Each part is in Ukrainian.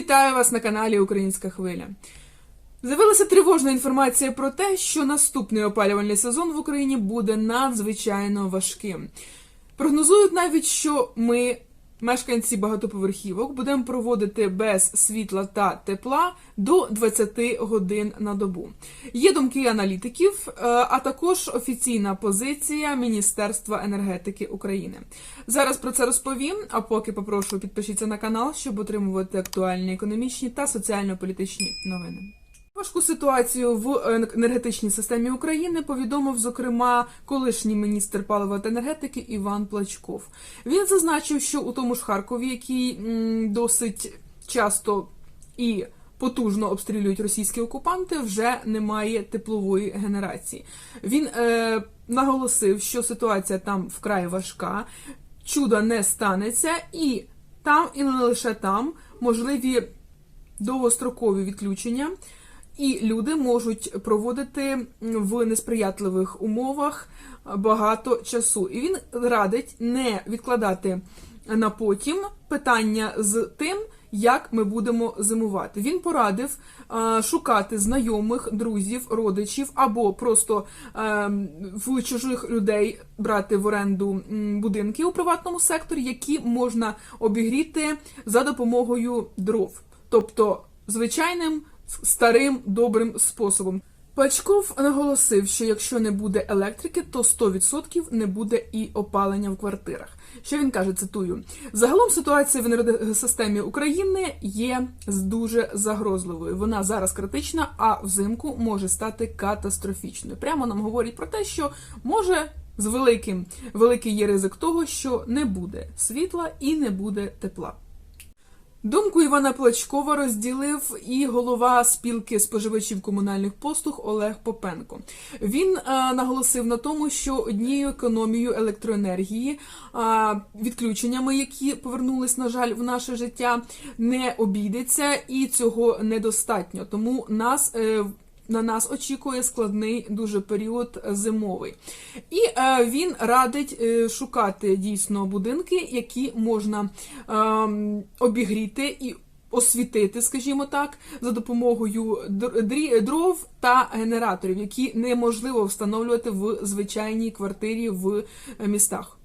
Вітаю вас на каналі Українська Хвиля. З'явилася тривожна інформація про те, що наступний опалювальний сезон в Україні буде надзвичайно важким. Прогнозують навіть, що ми, мешканці багатоповерхівок, будемо проводити без світла та тепла до 20 годин на добу. Є думки аналітиків, е, а також офіційна позиція Міністерства енергетики України. Зараз про це розповім. А поки попрошу підпишіться на канал, щоб отримувати актуальні економічні та соціально-політичні новини. Важку ситуацію в енергетичній системі України повідомив, зокрема, колишній міністр палива та енергетики Іван Плачков. Він зазначив, що у тому ж Харкові, який досить часто і потужно обстрілюють російські окупанти, вже немає теплової генерації. Він е, наголосив, що ситуація там вкрай важка, чуда не станеться, і там, і не лише там, можливі довгострокові відключення. І люди можуть проводити в несприятливих умовах багато часу. І він радить не відкладати на потім питання з тим, як ми будемо зимувати. Він порадив е, шукати знайомих, друзів, родичів або просто е, в чужих людей брати в оренду будинки у приватному секторі, які можна обігріти за допомогою дров, тобто звичайним старим добрим способом. Пачков наголосив, що якщо не буде електрики, то 100% не буде і опалення в квартирах. Що він каже? Цитую: загалом ситуація в енергосистемі України є дуже загрозливою. Вона зараз критична, а взимку може стати катастрофічною. Прямо нам говорять про те, що може з великим великий є ризик того, що не буде світла і не буде тепла. Думку Івана Плачкова розділив і голова спілки споживачів комунальних послуг Олег Попенко. Він а, наголосив на тому, що однією економією електроенергії, а, відключеннями, які повернулись, на жаль, в наше життя, не обійдеться, і цього недостатньо. Тому нас. Е, на нас очікує складний дуже період зимовий, і е, він радить е, шукати дійсно будинки, які можна е, обігріти і освітити, скажімо так, за допомогою дров та генераторів, які неможливо встановлювати в звичайній квартирі в е, містах.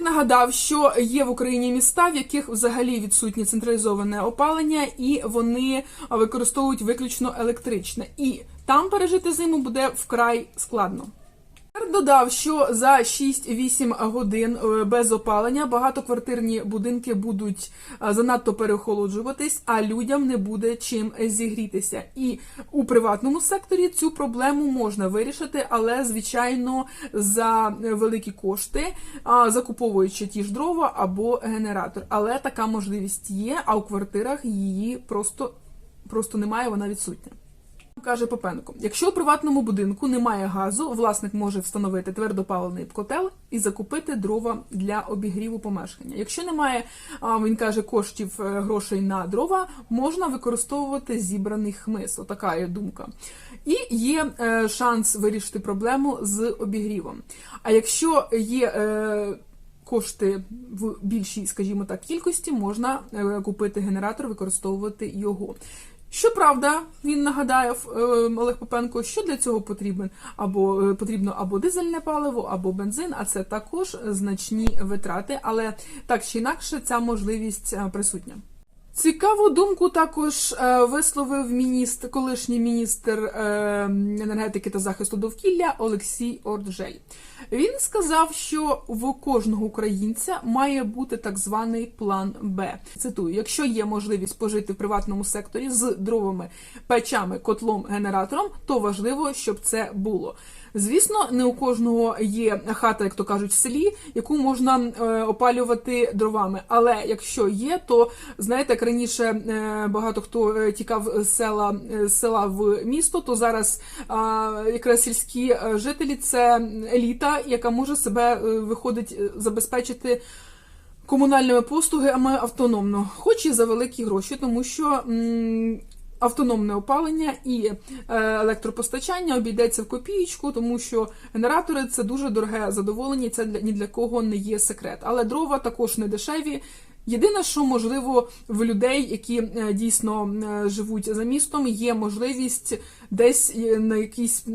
Нагадав, що є в Україні міста, в яких взагалі відсутнє централізоване опалення, і вони використовують виключно електричне. І там пережити зиму буде вкрай складно. Додав, що за 6-8 годин е, без опалення багатоквартирні будинки будуть е, занадто переохолоджуватись, а людям не буде чим зігрітися. І у приватному секторі цю проблему можна вирішити, але звичайно за великі кошти, закуповуючи ті ж дрова або генератор. Але така можливість є, а у квартирах її просто, просто немає, вона відсутня. Каже Попенко, якщо у приватному будинку немає газу, власник може встановити твердопаливний котел і закупити дрова для обігріву помешкання. Якщо немає, він каже, коштів е, грошей на дрова, можна використовувати зібраний хмиз. Отака є думка. І є е, шанс вирішити проблему з обігрівом. А якщо є е, кошти в більшій, скажімо так, кількості, можна купити генератор, використовувати його. Щоправда, він нагадає е, Олег Попенко, що для цього потрібен або е, потрібно або дизельне паливо, або бензин, а це також значні витрати, але так чи інакше ця можливість е, присутня. Цікаву думку також е, висловив міністр, колишній міністр е, енергетики та захисту довкілля Олексій Орджей. Він сказав, що в кожного українця має бути так званий план Б. Цитую: якщо є можливість пожити в приватному секторі з дровами, печами, котлом, генератором, то важливо, щоб це було. Звісно, не у кожного є хата, як то кажуть, в селі, яку можна е, опалювати дровами. Але якщо є, то знаєте, як раніше е, багато хто е, тікав з села з села в місто, то зараз якраз сільські жителі це еліта, яка може себе виходить забезпечити. Комунальними послугами автономно, хоч і за великі гроші, тому що м, автономне опалення і е, електропостачання обійдеться в копієчку, тому що генератори це дуже дороге задоволення, це для ні для кого не є секрет. Але дрова також не дешеві. Єдине, що можливо в людей, які е, дійсно е, живуть за містом, є можливість десь е, на якийсь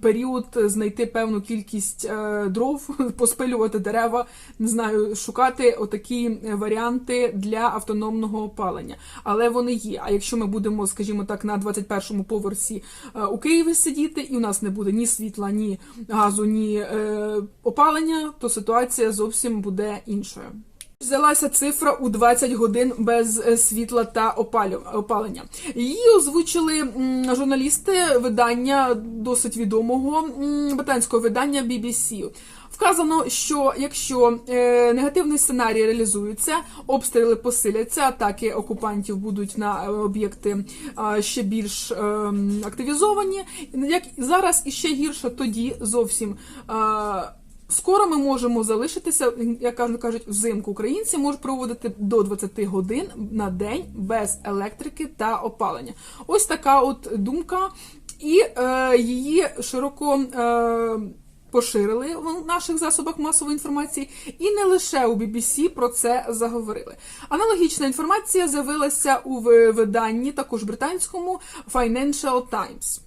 період знайти певну кількість дров, поспилювати дерева, не знаю, шукати отакі варіанти для автономного опалення. Але вони є. А якщо ми будемо, скажімо так, на 21-му поверсі у Києві сидіти, і у нас не буде ні світла, ні газу, ні опалення, то ситуація зовсім буде іншою. Взялася цифра у 20 годин без е, світла та опалення. Її озвучили журналісти видання досить відомого британського видання BBC. Вказано, що якщо е, негативний сценарій реалізується, обстріли посиляться, атаки окупантів будуть на е, об'єкти ще більш е, активізовані. Як зараз іще гірше, тоді зовсім. Скоро ми можемо залишитися, як кажуть, кажуть, взимку українці можуть проводити до 20 годин на день без електрики та опалення. Ось така от думка, і е, її широко. Е, Поширили в наших засобах масової інформації, і не лише у BBC про це заговорили. Аналогічна інформація з'явилася у виданні, також британському Financial Times.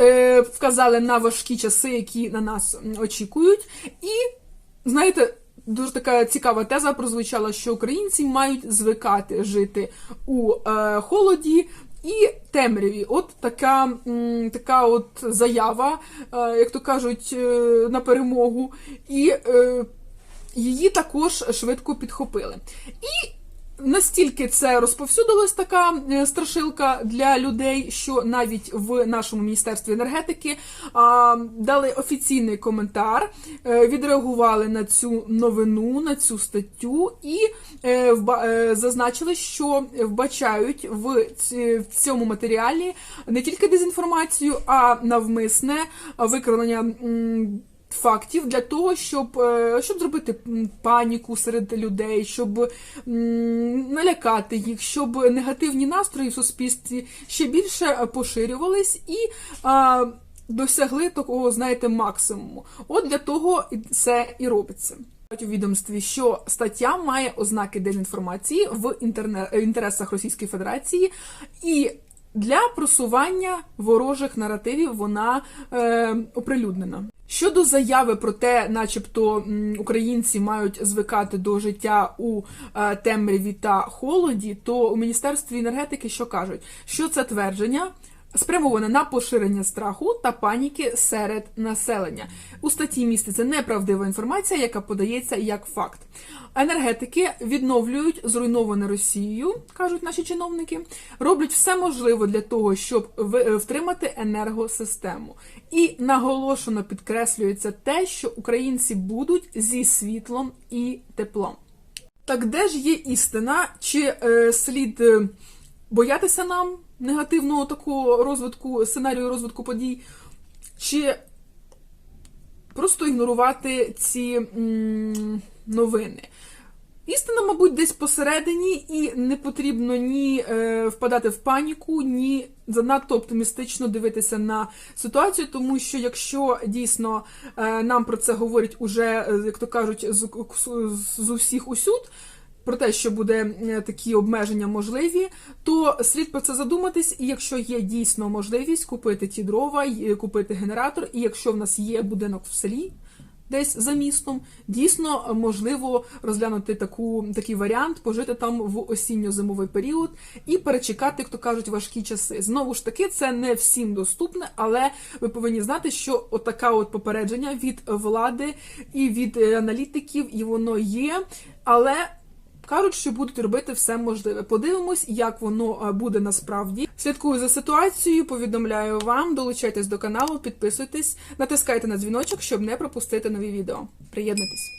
Е, вказали на важкі часи, які на нас очікують. І знаєте, дуже така цікава теза прозвучала, що українці мають звикати жити у е, холоді. І темряві, от така, така от заява, е, як то кажуть, на перемогу, і її також швидко підхопили. І Настільки це розповсюдилась така е, страшилка для людей, що навіть в нашому міністерстві енергетики а, дали офіційний коментар, е, відреагували на цю новину, на цю статтю і е, е, зазначили, що вбачають в цьому матеріалі не тільки дезінформацію, а навмисне викривлення. Фактів для того, щоб, е, щоб зробити паніку серед людей, щоб налякати їх, щоб негативні настрої в суспільстві ще більше е, поширювались і а, досягли такого, знаєте, максимуму. От для того це і робиться. У відомстві, що стаття має ознаки дезінформації в е, інтересах Російської Федерації і для просування ворожих наративів вона е, оприлюднена. Щодо заяви про те, начебто українці мають звикати до життя у е, темряві та холоді, то у міністерстві енергетики що кажуть, що це твердження спрямоване на поширення страху та паніки серед населення. У статті міститься неправдива інформація, яка подається як факт. Енергетики відновлюють зруйноване Росією, кажуть наші чиновники, роблять все можливе для того, щоб е, втримати енергосистему. І наголошено підкреслюється те, що українці будуть зі світлом і теплом. Так де ж є істина? Чи е, слід е, боятися нам негативного такого розвитку, сценарію розвитку подій, чи просто ігнорувати ці м, новини? Істина, мабуть, десь посередині, і не потрібно ні е, впадати в паніку, ні занадто оптимістично дивитися на ситуацію, тому що якщо дійсно е, нам про це говорять уже, е, як то кажуть, з, з, з усіх усюд. Про те, що буде такі обмеження можливі, то слід про це задуматись, і якщо є дійсно можливість купити ті дрова, купити генератор, і якщо в нас є будинок в селі, десь за містом, дійсно можливо розглянути таку, такий варіант, пожити там в осінньо-зимовий період і перечекати, як то кажуть, важкі часи. Знову ж таки, це не всім доступне, але ви повинні знати, що отака от попередження від влади і від е, аналітиків, і воно є, але. Кажуть, що будуть робити все можливе. Подивимось, як воно е, буде насправді. Слідкую за ситуацією, повідомляю вам, долучайтесь до каналу, підписуйтесь, натискайте на дзвіночок, щоб не пропустити нові відео. Приєднуйтесь.